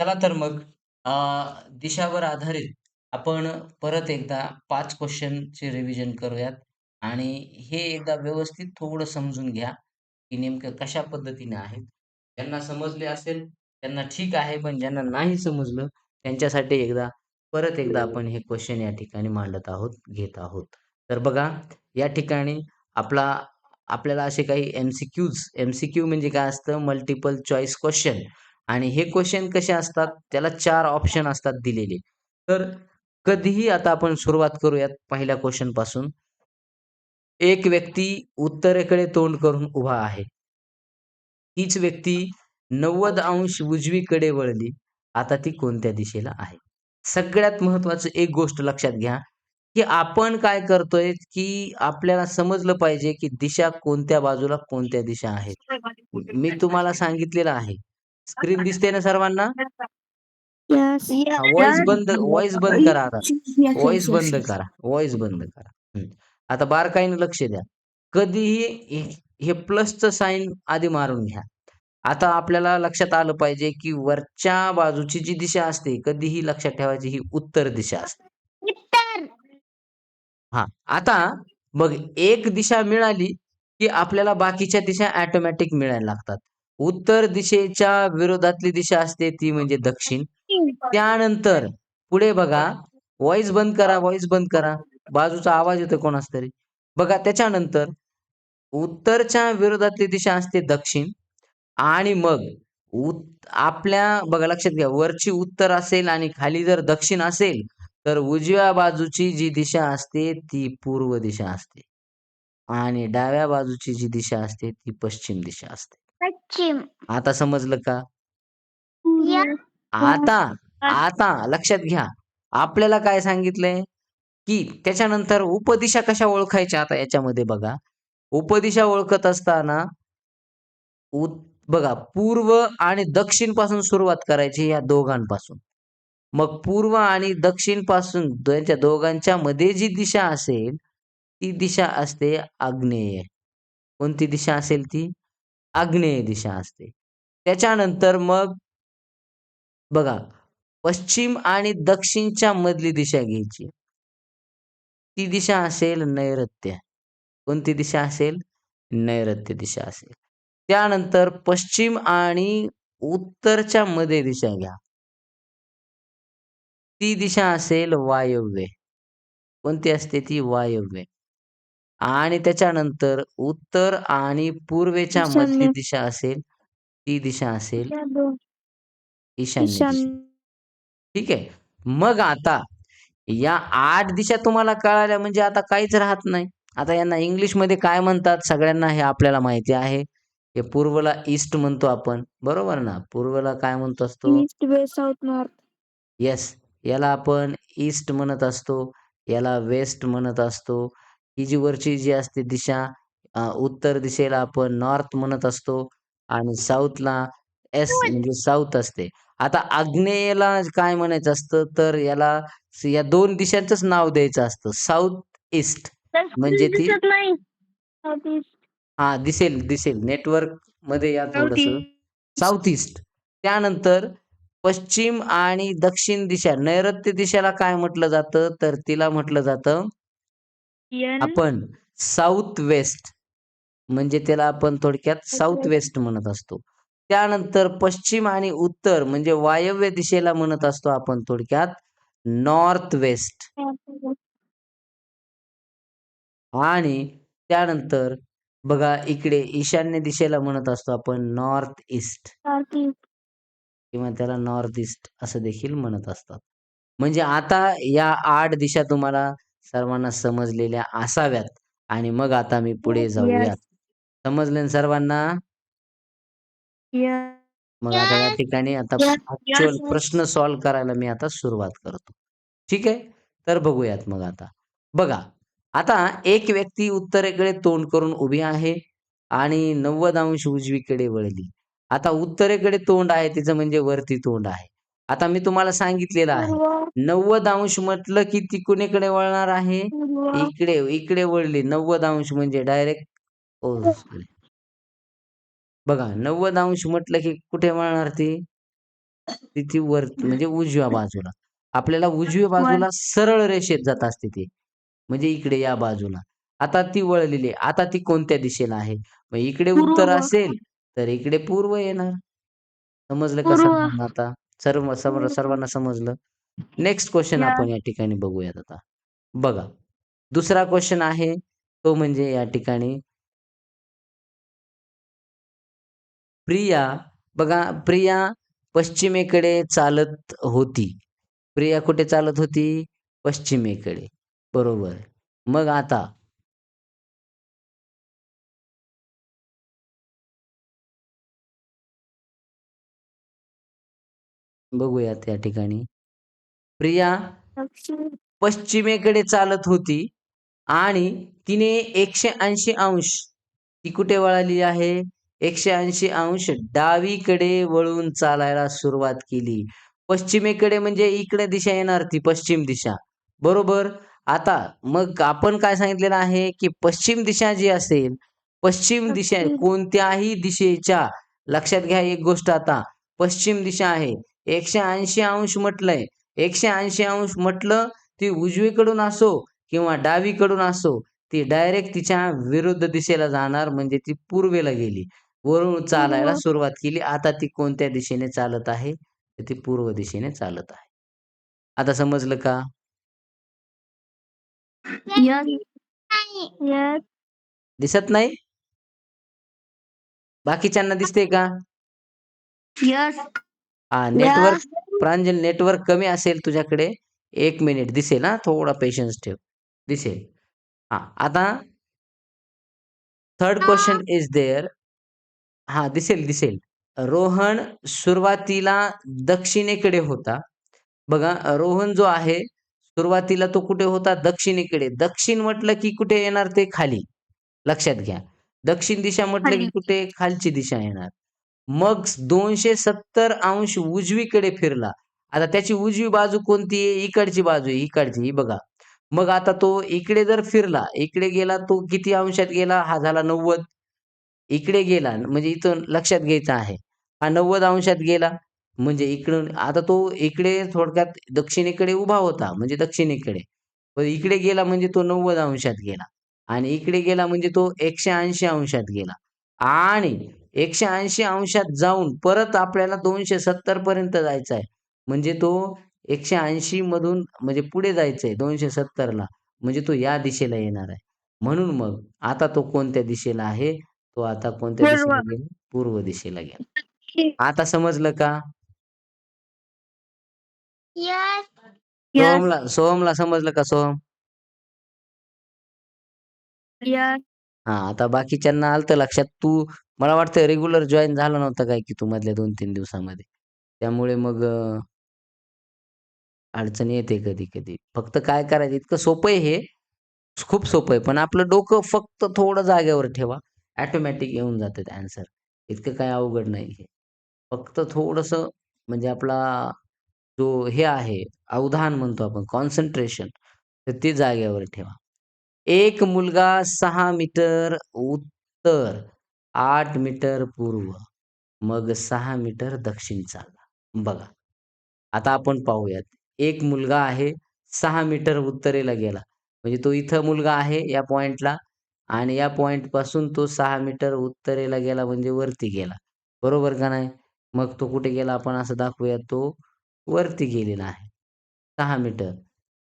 चला तर मग दिशावर आधारित आपण परत एकदा पाच क्वेश्चनचे रिव्हिजन करूयात. आणि हे एकदा व्यवस्थित थोडं समजून घ्या, की नेमकं कशा पद्धतीने आहेत. ज्यांना समजले असेल त्यांना ठीक आहे, पण ज्यांना नाही समजलं त्यांच्यासाठी एकदा परत एकदा आपण हे क्वेश्चन या ठिकाणी मांडत आहोत, घेत आहोत. तर बघा या ठिकाणी आपला आपल्याला असे काही एम-सी-क्यूज एम-सी-क्यू म्हणजे काय असतं? मल्टिपल चॉईस क्वेश्चन आणि हे क्वेश्चन कसे असतात त्याला चार ऑप्शन असतात दिलेले. तर कधीही आता आपण सुरुवात करूयात पहिल्या क्वेश्चनपासून. एक व्यक्ती उत्तरेकडे तोंड करून उभा आहे. तीच व्यक्ती 90 अंश उजवीकडे वळली. आता ती कोणत्या दिशेला आहे? सगळ्यात महत्वाचं एक गोष्ट लक्षात घ्या, की आपण काय करतोय, की आपल्याला समजलं पाहिजे, की दिशा कोणत्या बाजूला कोणत्या दिशा आहेत. मी तुम्हाला सांगितलेलं आहे. स्क्रीन दिसते ना सर्वांना? यस व्हॉईस बंद व्हॉईस बंद करा आता. व्हॉईस बंद करा. व्हॉईस बंद करा. आता बारकाईने लक्ष द्या. कधीही हे हे प्लसचं साइन आधी मारून घ्या. आता आपल्याला लक्षात आलं पाहिजे, की वरच्या बाजूची जी दिशा असते, कधीही लक्षात ठेवायची ही उत्तर दिशा असते. उत्तर हां, आता मग एक दिशा मिळाली, की आपल्याला बाकीच्या दिशा ऑटोमॅटिक मिळायला लागतात. उत्तर दिशेच्या विरोधातली दिशा असते ती म्हणजे दक्षिण. त्यानंतर पुढे बघा, व्हॉईस बंद करा, व्हॉईस बंद करा. बाजूचा आवाज येतो कोणाचा तरी. बघा त्याच्यानंतर उत्तरच्या विरोधातली दिशा असते दक्षिण आणि मग आपल्या बघा लक्षात घ्या, वरची उत्तर असेल आणि खाली जर दक्षिण असेल, तर उजव्या बाजूची जी दिशा असते ती पूर्व दिशा असते. आणि डाव्या बाजूची जी दिशा असते ती पश्चिम दिशा असते. पश्चिम आता समजलं का? यस आता, आता लक्षात घ्या. आपल्याला काय सांगितलंय, की त्याच्यानंतर उपदिशा कशा ओळखायच्या आता याच्यामध्ये बघा. उपदिशा ओळखत असताना उत बघा पूर्व आणि दक्षिणपासून सुरुवात करायची या दोघांपासून. मग पूर्व आणि दक्षिणपासून त्यांच्या दोघांच्या मध्ये जी दिशा असेल, ती दिशा असते आग्नेय. कोणती दिशा असेल ती? आग्नेय दिशा असते. त्याच्यानंतर मग बघा, पश्चिम आणि दक्षिणच्या मधली दिशा घ्यायची. ती दिशा असेल नैऋत्य. कोणती दिशा असेल? नैऋत्य दिशा असेल. त्यानंतर पश्चिम आणि उत्तरच्या मध्ये दिशा घ्या. ती दिशा असेल वायव्य. कोणती असते ती? वायव्य. आणि त्याच्यानंतर उत्तर आणि पूर्वेच्या मधली ईशान्य. दिशा असेल, ती दिशा असेल ईशान्य ईशान्य दिशा. ईशान्य ठीक आहे. मग आता या 8 दिशा तुम्हाला कळाल्या म्हणजे आता काहीच राहत नाही. आता यांना इंग्लिशमध्ये काय म्हणतात सगळ्यांना हे आपल्याला माहिती आहे. हे पूर्वला ईस्ट म्हणतो आपण. बरोबर ना? पूर्वेला काय म्हणतो असतो? East west south north yes. याला आपण ईस्ट म्हणत असतो. याला वेस्ट म्हणत असतो. ही जी वरची जी असते दिशा उत्तर दिशेला आपण नॉर्थ म्हणत असतो आणि साऊथला एस म्हणजे साऊथ असते. आता आग्नेयला काय म्हणायचं असतं तर याला स या 2 दिशांचंच नाव द्यायचं असतं. साऊथ ईस्ट म्हणजे ती दिसत नाही हां, दिसेल, दिसेल. नेटवर्कमध्ये या साऊथ थोडंसं. South east. त्यानंतर पश्चिम आणि दक्षिण दिशा, नैऋत्य दिशेला काय म्हटलं जातं? तर तिला म्हटलं जातं आपण साऊथ वेस्ट. म्हणजे त्याला आपण थोडक्यात साऊथ वेस्ट म्हणत असतो. त्यानंतर पश्चिम आणि उत्तर म्हणजे वायव्य दिशेला म्हणत असतो आपण थोडक्यात नॉर्थ वेस्ट. आणि त्यानंतर बघा इकडे ईशान्य दिशेला म्हणत असतो आपण नॉर्थ ईस्ट किंवा त्याला नॉर्थ ईस्ट असं देखील म्हणत असतात. म्हणजे आता या 8 दिशा तुम्हाला सर्वांना समजलेल्या असाव्यात आणि मग आता मी पुढे जाऊयात. समजले ना सर्वांना? मग आता या ठिकाणी आता yes. प्रश्न सॉल्व्ह करायला मी आता सुरुवात करतो. ठीक आहे? तर बघूयात मग आता. बघा, आता एक व्यक्ती उत्तरेकडे तोंड करून उभी आहे आणि 90 अंश उजवीकडे वळली. आता उत्तरेकडे तोंड आहे तिचं म्हणजे वरती तोंड आहे. आता मी तुम्हाला सांगितलेलं आहे. 90 अंश म्हटलं की ती कुणीकडे वळणार आहे? इकडे, इकडे वळली 90 अंश म्हणजे डायरेक्ट सॉरी. बघा 90 अंश म्हटलं की कुठे वळणार ती? तिथे वर म्हणजे उजव्या बाजूला. आपल्याला उजव्या बाजूला सरळ रेषेत जात असते ती. म्हणजे इकडे या बाजूला. आता ती वळलेली. आता ती कोणत्या दिशेला आहे? मग इकडे उत्तर. असेल, तर इकडे पूर्व येणार. समजलं का पूर्व. सर्वांना आता? सर्व सर्व सर्वांना समजलं? नेक्स्ट क्वेशन या. आपण या ठिकाणी बघूयात आता. बघा. दुसरा क्वेशन आहे तो म्हणजे या ठिकाणी प्रिया बघा प्रिया पश्चिमेकडे चालत होती. प्रिया कुठे चालत होती? पश्चिमेकडे. बरोबर. मग आता बघूयात या ठिकाणी. प्रिया. पश्चिमेकडे चालत होती आणि तिने 180 अंश ती कुठे वळाली आहे? 180 अंश डावीकडे वळून चालायला सुरुवात केली. पश्चिमेकडे म्हणजे इकडे दिशा येणार ती पश्चिम दिशा. बरोबर. आता मग आपण काय सांगितलेलं आहे, की पश्चिम दिशा जी असेल, पश्चिम दिशा. कोणत्याही दिशेच्या लक्षात घ्या एक गोष्ट आता, पश्चिम दिशा आहे. 180 अंश म्हटलंय. 180 अंश म्हटलं, ती उजवीकडून असो किंवा डावीकडून असो, ती डायरेक्ट तिच्या विरुद्ध दिशेला जाणार म्हणजे ती पूर्वेला गेली. वळून चालायला. सुरुवात केली. आता ती कोणत्या दिशेने चालत आहे? तर ती पूर्व दिशेने चालत आहे. आता समजलं का? दिसत नाही? बाकीच्यांना दिसतंय का? हां, नेटवर्क प्रांजल नेटवर्क कमी असेल तुझ्याकडे. 1 मिनिट दिसेल हां, थोडा पेशन्स ठेव. दिसेल. हां, आता थर्ड क्वेशन इज देअर. हां, दिसेल, दिसेल. रोहन सुरुवातीला दक्षिणेकडे होता. बघा रोहन जो आहे, सुरुवातीला तो कुठे होता? दक्षिणेकडे. दक्षिण म्हटलं की कुठे येणार ते खाली. लक्षात घ्या. दक्षिण दिशा म्हटलं की. कुठे? खालची दिशा येणार. मग 270 अंश उजवीकडे फिरला. आता त्याची उजवी बाजू कोणती आहे? इकडची बाजू आहे, इकडची. ही बघा. मग आता तो इकडे जर फिरला, इकडे गेला तो किती अंशात गेला? हा झाला 90. इकडे गेला म्हणजे इथून लक्षात घ्यायचा आहे. हा 90 अंशात गेला. म्हणजे इकडून आता तो इकडे थोडक्यात दक्षिणेकडे उभा होता, म्हणजे दक्षिणेकडे. पण इकडे गेला म्हणजे तो 90 अंशात गेला आणि इकडे गेला म्हणजे तो 180 अंशात गेला आणि 180 अंशात जाऊन परत आपल्याला 270 पर्यंत जायचं आहे. म्हणजे तो 180 मधून म्हणजे पुढे जायचंय 270 ला. म्हणजे तो या दिशेला येणार आहे. म्हणून मग आता तो कोणत्या दिशेला आहे? तो आता कोणत्या पूर्व. दिशेला गेला? पूर्व दिशेला गेला. आता समजलं का? यस. सोहमला सोहमला समजलं का सोहम? हां, आता बाकीच्यांना आलं लक्षात. तू मला वाटतं रेग्युलर जॉईन झाला नव्हता काय की तू मधल्या 2-3 दिवसामध्ये. त्यामुळे मग अ अडचण येते कधी-कधी. फक्त काय करायचं इतकं सोपं आहे हे. खूप सोपं आहे. पण आपलं डोकं फक्त थोडं जागेवर ठेवा. ऑटोमॅटिक येऊन जातात ॲन्सर. इतकं काही अवघड नाही हे. फक्त थोडंसं म्हणजे आपला जो हे आहे, अवधान म्हणतो आपण कॉन्सन्ट्रेशन, तर ते जागेवर ठेवा. एक मुलगा 6 मीटर उत्तर, आठ मीटर पूर्व, मग सहा मीटर दक्षिण चालला. बघा. आता आपण पाहूयात. एक मुलगा आहे, सहा मीटर उत्तरेला गेला. म्हणजे तो इथं मुलगा आहे या पॉइंटला आणि या पॉइंटपासून तो सहा मीटर उत्तरेला गेला म्हणजे वरती गेला. बरोबर का नाही? मग तो कुठे गेला आपण असं दाखवूया तो वरती गेलेला आहे. सहा मीटर.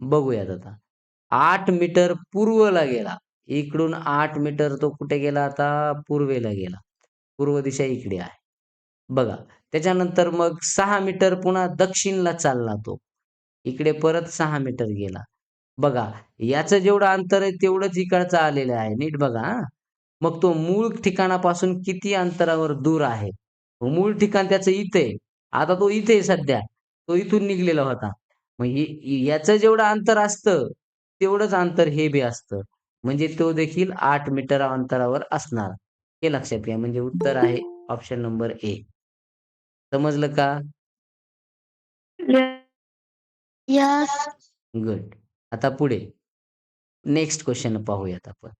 बघूयात आता. आठ मीटर पूर्वला गेला. इकडून आठ मीटर तो कुठे गेला आता? पूर्वेला गेला. पूर्व दिशा इकडे आहे. बघा. त्याच्यानंतर मग सहा मीटर पुन्हा दक्षिणला चालला तो. इकडे परत सहा मीटर गेला. बघा, याचं जेवढं अंतर आहे तेवढंच इकडचं आलेलं आहे. नीट बघा मग तो मूळ ठिकाणापासून किती अंतरावर दूर आहे? मूळ ठिकाण त्याचं इथे आता तो इथे सध्या. तो इथून निघलेला होता. मग याचं जेवढं अंतर असतं, तेवढंच अंतर हे बी असतं. म्हणजे तो देखील 8 मीटर अंतरावर असणार. हे लक्षात घ्या. म्हणजे उत्तर आहे ऑप्शन नंबर ए. समजलं का? यस. गुड. आता पुढे. नेक्स्ट क्वेशन पाहूयात आपण.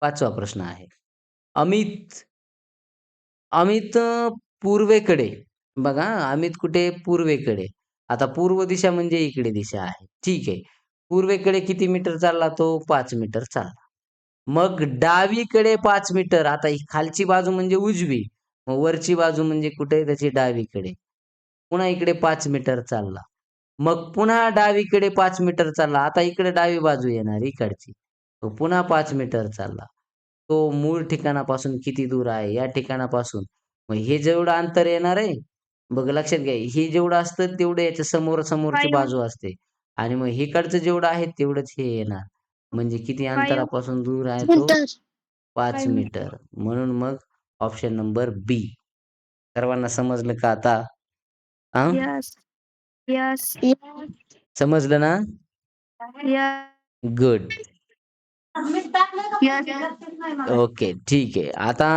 पाचवा प्रश्न आहे. अमित अमित पूर्वेकडे बघा अमित कुठे पूर्वेकडे. आता पूर्व दिशा म्हणजे इकडे दिशा आहे. ठीक आहे. पूर्वेकडे किती मीटर चालला तो? पाच मीटर चालला. मग डावीकडे पाच मीटर. आता ही खालची बाजू म्हणजे उजवी. मग वरची बाजू म्हणजे कुठे? त्याची डावीकडे. पुन्हा इकडे पाच मीटर चालला. मग पुन्हा डावीकडे पाच मीटर चालला. आता इकडे डावी बाजू येणार इकडची. तो पुन्हा पाच मीटर चालला. तो मूळ ठिकाणापासून किती दूर आहे? या ठिकाणापासून. मग हे जेवढं अंतर येणार आहे, बघ लक्षात घ्या, हे जेवढं असतं तेवढं याच्या समोर-समोरची 5 बाजू असते आणि मग इकडचं जेवढं आहे तेवढंच हे येणार. म्हणजे किती 5 अंतरापासून दूर आहे तो? मीटर. 5 5 मीटर. म्हणून मग ऑप्शन नंबर बी. सर्वांना समजलं का आता? हां? यस. यस. यस. समजलं ना? यस. गुड. यस. ओके. ठीक आहे. आता